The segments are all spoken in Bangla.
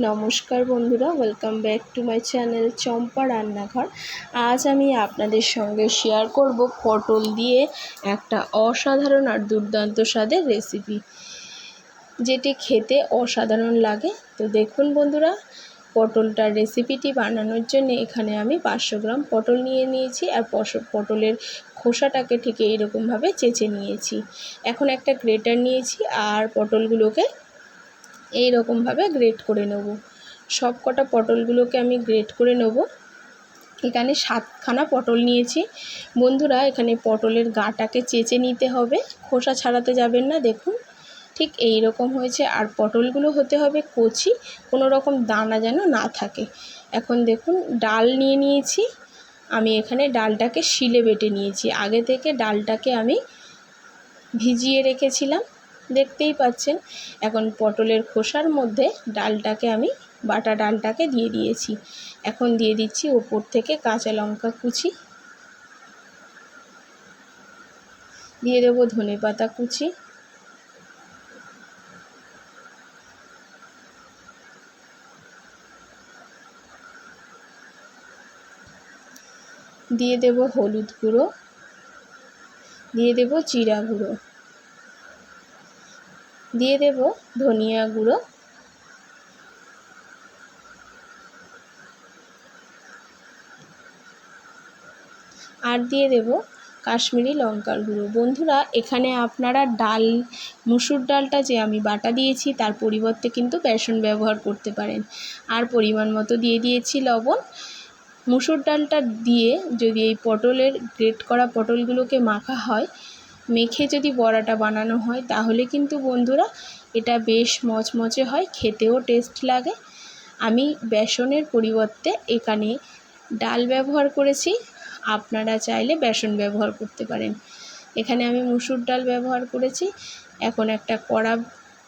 নমস্কার বন্ধুরা welcome back to my channel Champa রান্নাঘর। আজ আমি আপনাদের সঙ্গে শেয়ার করব পটল দিয়ে একটা অসাধারণ আর দুর্দান্ত স্বাদের রেসিপি যেটি খেতে অসাধারণ লাগে। তো দেখুন বন্ধুরা, পটলটার রেসিপিটি বানানোর জন্য এখানে আমি পাঁচশো গ্রাম পটল নিয়ে নিয়েছি আর পটলের খোসাটাকে ঠিক এইরকমভাবে চেঁচে নিয়েছি। এখন একটা গ্রেটার নিয়েছি আর পটলগুলোকে এই রকমভাবে গ্রেট করে নেব। সব কটা পটলগুলোকে আমি গ্রেট করে নেব। এখানে সাতখানা পটল নিয়েছি। বন্ধুরা, এখানে পটলের গাটাকে চেচে নিতে হবে। খোসা ছাড়াতে যাবেন না, দেখুন। ঠিক এই রকম হয়েছে। আর পটলগুলো হতে হবে কচি কোনো রকম দানা যেন না থাকে। এখন দেখুন, ডাল নিয়ে নিয়েছি। আমি এখানে ডালটাকে শিলে বেটে নিয়েছি। আগে থেকে ডালটাকে আমি ভিজিয়ে রেখেছিলাম। দেখতেই পাচ্ছেন। এখন পটলের খোসার মধ্যে ডালটাকে আমি, বাটা ডালটাকে দিয়ে দিয়েছি। এখন দিয়ে দিচ্ছি ওপর থেকে কাঁচা লঙ্কা কুচি। দিয়ে দেবো ধনে পাতা কুচি। দিয়ে দেব হলুদ গুঁড়ো। দিয়ে দেব জিরা গুঁড়ো। দিয়ে দেব ধনিয়া গুঁড়ো। আর দিয়ে দেব কাশ্মীরি লঙ্কার গুঁড়ো। বন্ধুরা, এখানে আপনারা ডাল, মুসুর ডালটা যে আমি বাটা দিয়েছি, তার পরিবর্তে কিন্তু বেসন ব্যবহার করতে পারেন। আর পরিমাণ মতো দিয়ে দিয়েছি লবণ। মুসুর ডালটা দিয়ে যদি এই পটলের গ্রেট করা পটলগুলোকে মাখা হয় মেখে যদি বড়াটা বানানো হয়, তাহলে কিন্তু বন্ধুরা এটা বেশ মচমচে হয়, খেতেও টেস্ট লাগে। আমি বেসনের পরিবর্তে এখানে ডাল ব্যবহার করেছি, আপনারা চাইলে বেসন ব্যবহার করতে পারেন। এখানে আমি মুসুর ডাল ব্যবহার করেছি, এখন একটা কড়া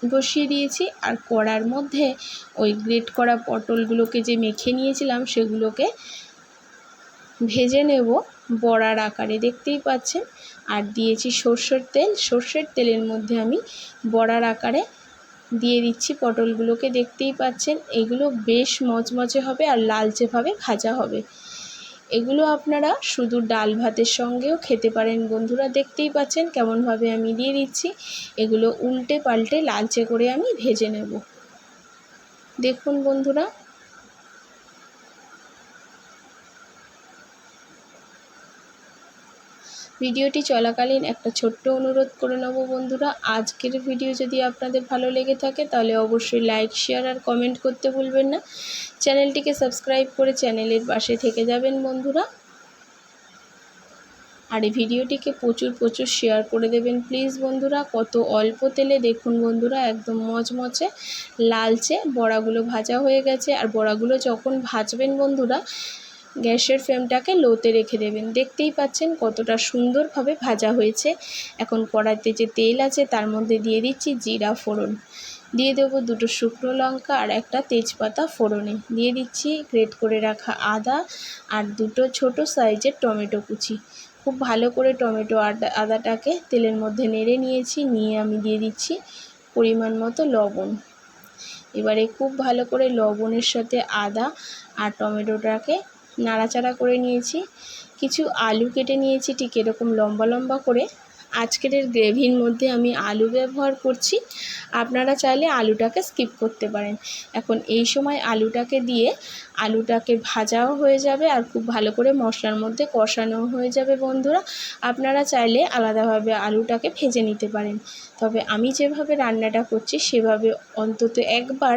বসিয়ে দিয়েছি, আর কড়ার মধ্যে ওই গ্রেট করা পটলগুলোকে যে মেখে নিয়েছিলাম, সেগুলোকে ভেজে নেব বড়ার আকারে, দেখতেই পাচ্ছেন? আর দিয়েছি সর্ষের তেল। সর্ষের তেলের মধ্যে আমি বড়ার আকারে দিয়ে দিচ্ছি পটলগুলোকে, দেখতেই পাচ্ছেন? এগুলো বেশ মচমচে হবে আর লালচেভাবে ভাজা হবে। এগুলো আপনারা শুধু ডাল ভাতের সঙ্গেও খেতে পারেন। বন্ধুরা, দেখতেই পাচ্ছেন কেমনভাবে আমি দিয়ে দিচ্ছি। এগুলো উল্টে পাল্টে লালচে করে আমি ভেজে নেব। দেখুন বন্ধুরা ভিডিওটি চলাকালীন একটা ছোট্ট অনুরোধ করে নেব বন্ধুরা। আজকের ভিডিও যদি আপনাদের ভালো লেগে থাকে, তাহলে অবশ্যই লাইক, শেয়ার আর কমেন্ট করতে ভুলবেন না। চ্যানেলটিকে সাবস্ক্রাইব করে চ্যানেলের পাশে থেকে যাবেন বন্ধুরা। আর এই ভিডিওটিকে প্রচুর প্রচুর শেয়ার করে দেবেন প্লিজ বন্ধুরা। কত অল্প তেলে দেখুন বন্ধুরা, একদম মচমচে, লালচে, বড়াগুলো ভাজা হয়ে গেছে। আর বড়াগুলো যখন ভাজবেন বন্ধুরা গ্যাসের ফ্লেমটাকে লোতে রেখে দেবেন। দেখতেই পাচ্ছেন কতটা সুন্দরভাবে ভাজা হয়েছে। এখন কড়াইতে যে তেল আছে তার মধ্যে দিয়ে দিচ্ছি জিরা ফোড়ন। দিয়ে দেবো দুটো শুকনো লঙ্কা আর একটা তেজপাতা ফোড়নে। দিয়ে দিচ্ছি গ্রেট করে রাখা আদা আর দুটো ছোট সাইজের টমেটো কুচি। খুব ভালো করে টমেটো আদা, আদাটাকে তেলের মধ্যে নেড়ে নিয়েছি, নিয়ে আমি দিয়ে দিচ্ছি পরিমাণ মতো লবণ। এবারে খুব ভালো করে লবণের সাথে আদা আর টমেটোটাকে নাড়াচাড়া করে নিয়েছি। কিছু আলু কেটে নিয়েছি ঠিক এরকম লম্বা লম্বা করে। আজকের এর গ্রেভির মধ্যে আমি আলু ব্যবহার করছি। আপনারা চাইলে আলুটাকে স্কিপ করতে পারেন। এখন এই সময় আলুটাকে দিয়ে আলুটাকে ভাজাও হয়ে যাবে আর খুব ভালো করে মশলার মধ্যে কষানো হয়ে যাবে বন্ধুরা। আপনারা চাইলে আলাদাভাবে আলুটাকে ভেজে নিতে পারেন। তবে আমি যেভাবে রান্নাটা করছি সেভাবে অন্তত একবার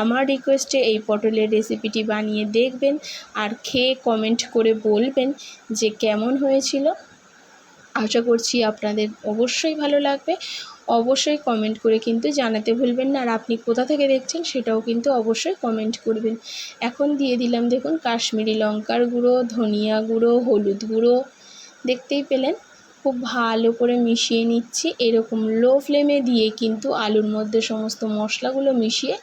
আমার রিকোয়েস্টে এই পটলের রেসিপিটি বানিয়ে দেখবেন আর খেয়ে কমেন্ট করে বলবেন যে কেমন হয়েছিল। আশা করছি আপনাদের অবশ্যই ভালো লাগবে। অবশ্যই কমেন্ট করে কিন্তু জানাতে ভুলবেন না। আর আপনি কোথা থেকে দেখছেন সেটাও কিন্তু অবশ্যই কমেন্ট করবেন। এখন দিয়ে দিলাম দেখুন কাশ্মীরি লঙ্কার গুঁড়ো, ধনিয়া গুঁড়ো, হলুদ গুঁড়ো। দেখতেই পেলেন? খুব ভালো করে মিশিয়ে নিচ্ছি। এরকম লো ফ্লেমে দিয়ে কিন্তু আলুর মধ্যে সমস্ত মশলাগুলো মিশিয়ে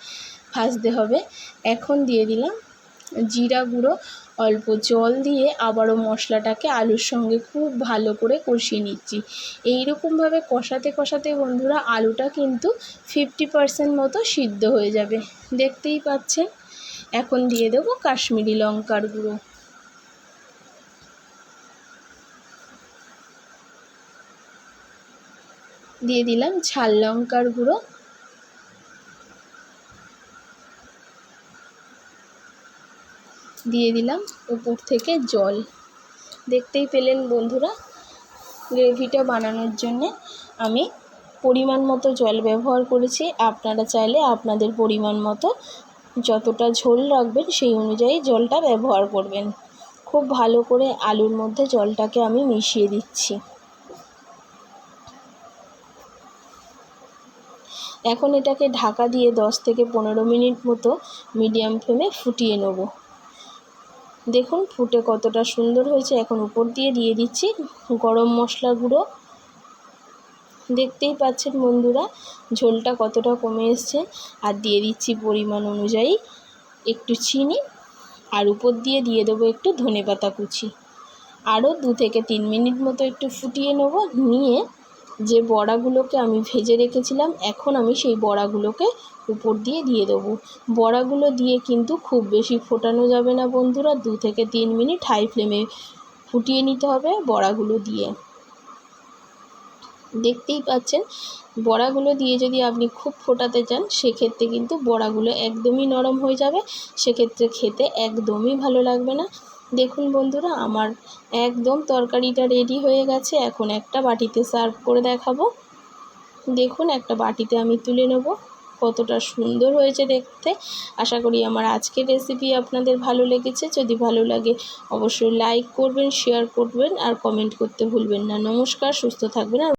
ভাজতে হবে। এখন দিয়ে দিলাম জিরা গুঁড়ো, অল্প জল দিয়ে আবারও মশলাটাকে আলুর সঙ্গে খুব ভালো করে কষিয়ে নিচ্ছি। এই রকমভাবে কষাতে কষাতে বন্ধুরা আলুটা কিন্তু ফিফটি পার্সেন্ট মতো সিদ্ধ হয়ে যাবে। দেখতেই পাচ্ছেন? এখন দিয়ে দেবো কাশ্মীরি লঙ্কার গুঁড়ো। দিয়ে দিলাম ঝাল লঙ্কার গুঁড়ো। দিয়ে দিলাম উপর থেকে জল। দেখতেই পেলেন বন্ধুরা, গ্রেভিটা বানানোর জন্যে আমি পরিমাণ মতো জল ব্যবহার করেছি। আপনারা চাইলে আপনাদের পরিমাণ মতো যতটা ঝোল রাখবেন সেই অনুযায়ী জলটা ব্যবহার করবেন। খুব ভালো করে আলুর মধ্যে জলটাকে আমি মিশিয়ে দিচ্ছি। এখন এটাকে ঢাকা দিয়ে দশ থেকে পনেরো মিনিট মতো মিডিয়াম ফ্লেমে ফুটিয়ে নেব। দেখুন, ফুটে কতটা সুন্দর হয়েছে। এখন উপর দিয়ে দিয়ে দিচ্ছি গরম মশলা গুঁড়ো। দেখতেই পাচ্ছেন বন্ধুরা, ঝোলটা কতটা কমে এসছে। আর দিয়ে দিচ্ছি পরিমাণ অনুযায়ী একটু চিনি। আর উপর দিয়ে দিয়ে দেবো একটু ধনে পাতা কুচি। আরও দু থেকে তিন মিনিট মতো একটু ফুটিয়ে নেব, নিয়ে যে বড়াগুলোকে আমি ভেজে রেখেছিলাম, এখন আমি সেই বড়াগুলোকে উপর দিয়ে দিয়ে দেবো। বড়াগুলো দিয়ে কিন্তু খুব বেশি ফোটানো যাবে না বন্ধুরা, দু থেকে তিন মিনিট হাই ফ্লেমে ফুটিয়ে নিতে হবে বড়াগুলো দিয়ে। দেখতেই পাচ্ছেন, বড়াগুলো দিয়ে যদি আপনি খুব ফোটাতে চান, সেক্ষেত্রে কিন্তু বড়াগুলো একদমই নরম হয়ে যাবে, সেক্ষেত্রে খেতে একদমই ভালো লাগবে না। দেখুন বন্ধুরা, আমার একদম তরকারিটা রেডি হয়ে গেছে। এখন একটা বাটিতে সার্ভ করে দেখাবো। দেখুন, একটা বাটিতে আমি তুলে নেব। কতটা সুন্দর হয়েছে দেখতে। আশা করি আমার আজকের রেসিপি আপনাদের ভালো লেগেছে। যদি ভালো লাগে, অবশ্যই লাইক করবেন শেয়ার করবেন, আর কমেন্ট করতে ভুলবেন না। নমস্কার, সুস্থ থাকবেন, আর